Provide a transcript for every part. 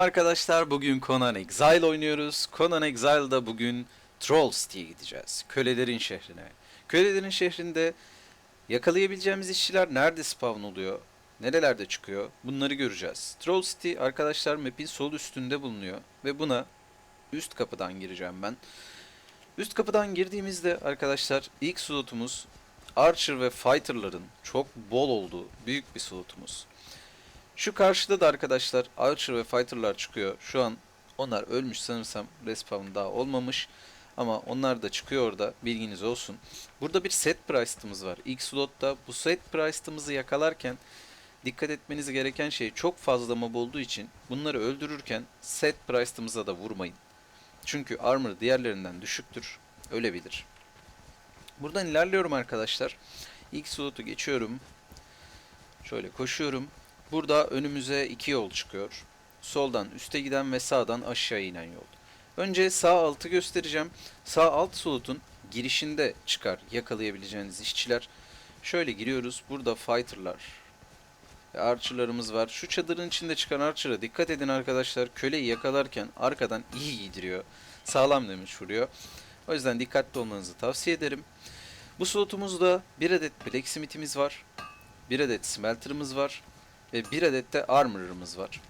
Arkadaşlar bugün Conan Exile oynuyoruz. Conan Exile'da bugün Troll City'ye gideceğiz. Kölelerin şehrine. Kölelerin şehrinde yakalayabileceğimiz işçiler nerede spawn oluyor? Nerelerde çıkıyor? Bunları göreceğiz. Troll City arkadaşlar map'in sol üstünde bulunuyor. Ve buna üst kapıdan gireceğim ben. Üst kapıdan girdiğimizde arkadaşlar ilk slotumuz Archer ve Fighter'ların çok bol olduğu büyük bir slotumuz. Şu karşıda da arkadaşlar Archer ve Fighter'lar çıkıyor. Şu an onlar ölmüş sanırsam respawn daha olmamış. Ama onlar da çıkıyor orada bilginiz olsun. Burada bir set price'ımız var. İlk slotta bu set price'ımızı yakalarken dikkat etmeniz gereken şey çok fazla mob olduğu için bunları öldürürken set price'ımıza da vurmayın. Çünkü armor diğerlerinden düşüktür. Ölebilir. Buradan ilerliyorum arkadaşlar. İlk slotu geçiyorum. Şöyle koşuyorum. Burada önümüze iki yol çıkıyor. Soldan üste giden ve sağdan aşağı inen yol. Önce sağ altı göstereceğim. Sağ alt slotun girişinde çıkar yakalayabileceğiniz işçiler. Şöyle giriyoruz. Burada fighter'lar ve archer'larımız var. Şu çadırın içinde çıkan archer'a dikkat edin arkadaşlar. Köleyi yakalarken arkadan iyi giydiriyor. Sağlam demiş vuruyor. O yüzden dikkatli olmanızı tavsiye ederim. Bu slotumuzda bir adet blacksmith'imiz var. Bir adet smelter'ımız var. Ve bir adet de armor'ımız var.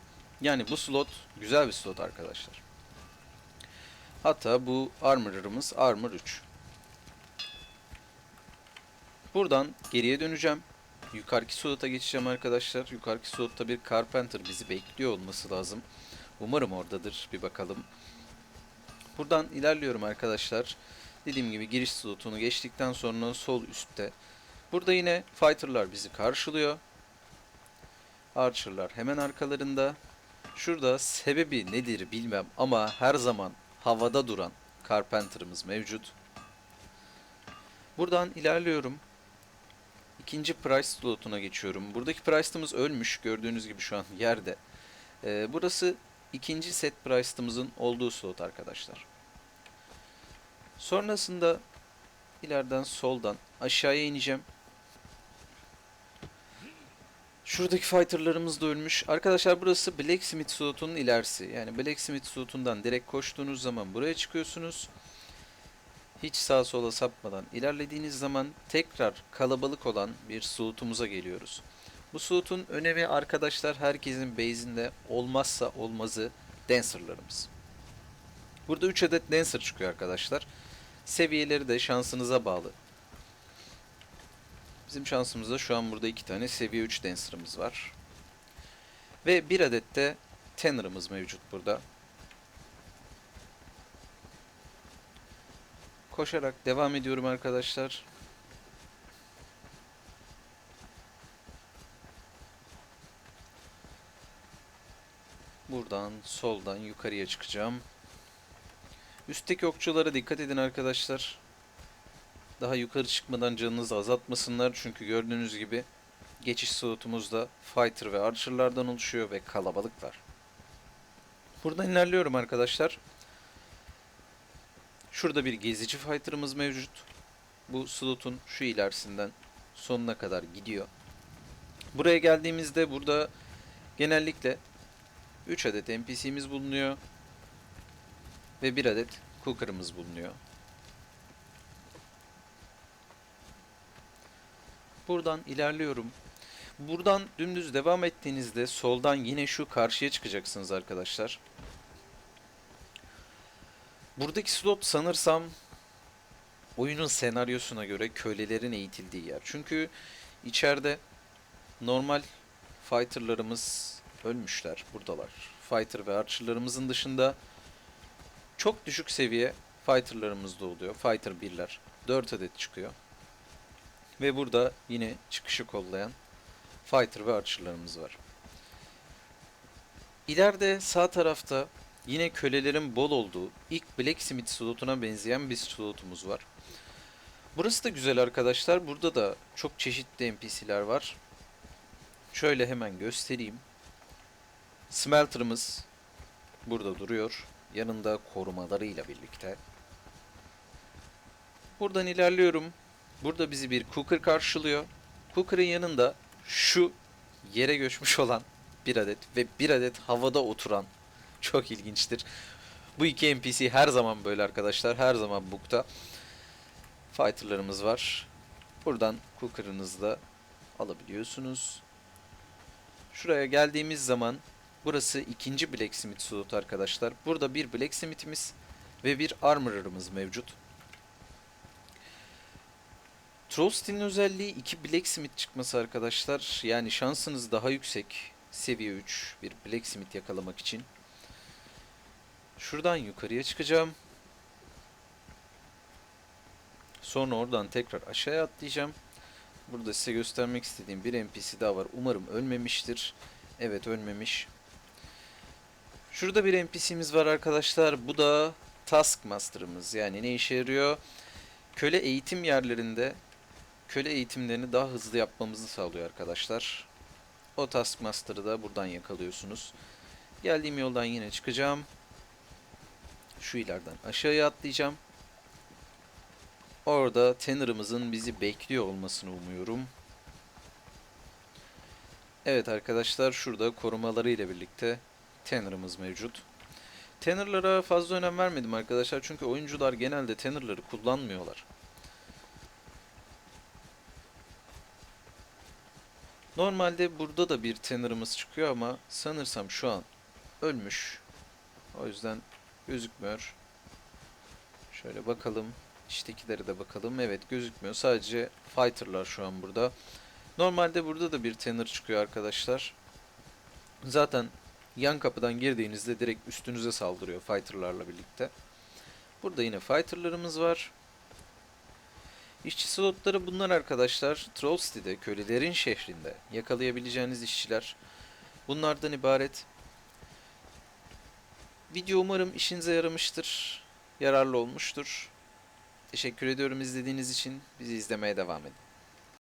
Yani bu slot güzel bir slot arkadaşlar. Hatta bu armor'ımız armor 3. Buradan geriye döneceğim. Yukarıki slota geçeceğim arkadaşlar. Yukarıki slotta bir carpenter bizi bekliyor olması lazım. Umarım oradadır. Bir bakalım. Buradan ilerliyorum arkadaşlar. Dediğim gibi giriş slotunu geçtikten sonra sol üstte. Burada yine fighter'lar bizi karşılıyor. Archer'lar hemen arkalarında. Şurada sebebi nedir bilmem ama her zaman havada duran Carpenter'ımız mevcut. Buradan ilerliyorum. İkinci price slotuna geçiyorum. Buradaki price'ımız ölmüş. Gördüğünüz gibi şu an yerde. Ee, burası ikinci set price'ımızın olduğu slot arkadaşlar. Sonrasında ileriden soldan aşağıya ineceğim. Şuradaki fighterlarımız da ölmüş. Arkadaşlar burası Blacksmith slotunun ilerisi. Yani Blacksmith slotundan direkt koştuğunuz zaman buraya çıkıyorsunuz. Hiç sağa sola sapmadan ilerlediğiniz zaman tekrar kalabalık olan bir slotumuza geliyoruz. Bu slotun önemi arkadaşlar herkesin base'inde olmazsa olmazı dancerlarımız. Burada 3 adet dancer çıkıyor arkadaşlar. Seviyeleri de şansınıza bağlı. Bizim şansımızda şu an burada iki tane seviye 3 dancer'ımız var. Ve bir adet de tenor'ımız mevcut burada. Koşarak devam ediyorum arkadaşlar. Buradan soldan yukarıya çıkacağım. Üstteki okçulara dikkat edin arkadaşlar. Daha yukarı çıkmadan canınızı azaltmasınlar çünkü gördüğünüz gibi geçiş slotumuzda fighter ve archerlardan oluşuyor ve kalabalıklar. Buradan ilerliyorum arkadaşlar. Şurada bir gezici fighter'ımız mevcut. Bu slotun şu ilerisinden sonuna kadar gidiyor. Buraya geldiğimizde burada genellikle 3 adet NPC'miz bulunuyor ve 1 adet cooker'ımız bulunuyor. Buradan ilerliyorum. Buradan dümdüz devam ettiğinizde soldan yine şu karşıya çıkacaksınız arkadaşlar. Buradaki slot sanırsam oyunun senaryosuna göre kölelerin eğitildiği yer. Çünkü içeride normal fighterlarımız ölmüşler. Buradalar. Fighter ve archerlarımızın dışında çok düşük seviye fighterlarımız da oluyor. Fighter 1'ler. 4 adet çıkıyor. Ve burada yine çıkışı kollayan fighter ve archerlarımız var. İleride sağ tarafta yine kölelerin bol olduğu ilk Blacksmith slotuna benzeyen bir slotumuz var. Burası da güzel arkadaşlar. Burada da çok çeşitli NPC'ler var. Şöyle hemen göstereyim. Smelter'ımız burada duruyor. Yanında korumalarıyla birlikte. Buradan ilerliyorum. Burada bizi bir cooker karşılıyor. Cooker'ın yanında şu yere göçmüş olan bir adet ve bir adet havada oturan çok ilginçtir. Bu iki NPC her zaman böyle arkadaşlar. Her zaman bukta. Fighter'larımız var. Buradan cooker'ınızı da alabiliyorsunuz. Şuraya geldiğimiz zaman burası ikinci Blacksmith slot arkadaşlar. Burada bir Blacksmith'imiz ve bir Armorer'ımız mevcut. Trollstein'in özelliği iki Blacksmith çıkması arkadaşlar. Yani şansınız daha yüksek. Seviye 3 bir Blacksmith yakalamak için. Şuradan yukarıya çıkacağım. Sonra oradan tekrar aşağıya atlayacağım. Burada size göstermek istediğim bir NPC daha var. Umarım ölmemiştir. Evet ölmemiş. Şurada bir NPC'miz var arkadaşlar. Bu da Taskmaster'ımız. Yani ne işe yarıyor? Köle eğitim yerlerinde köle eğitimlerini daha hızlı yapmamızı sağlıyor arkadaşlar. O Taskmaster'ı da buradan yakalıyorsunuz. Geldiğim yoldan yine çıkacağım. Şu ileriden aşağıya atlayacağım. Orada Tanner'ımızın bizi bekliyor olmasını umuyorum. Evet arkadaşlar şurada korumaları ile birlikte Tanner'ımız mevcut. Tanner'lara fazla önem vermedim arkadaşlar çünkü oyuncular genelde Tanner'ları kullanmıyorlar. Normalde burada da bir Tanner'ımız çıkıyor ama sanırsam şu an ölmüş. O yüzden gözükmüyor. Şöyle bakalım. İçtekilere de bakalım. Evet gözükmüyor. Sadece fighter'lar şu an burada. Normalde burada da bir Tanner çıkıyor arkadaşlar. Zaten yan kapıdan girdiğinizde direkt üstünüze saldırıyor fighter'larla birlikte. Burada yine fighter'larımız var. İşçi slotları bunlar arkadaşlar. Troll City'de, kölelerin şehrinde yakalayabileceğiniz işçiler bunlardan ibaret. Video umarım işinize yaramıştır, yararlı olmuştur. Teşekkür ediyorum izlediğiniz için. Bizi izlemeye devam edin.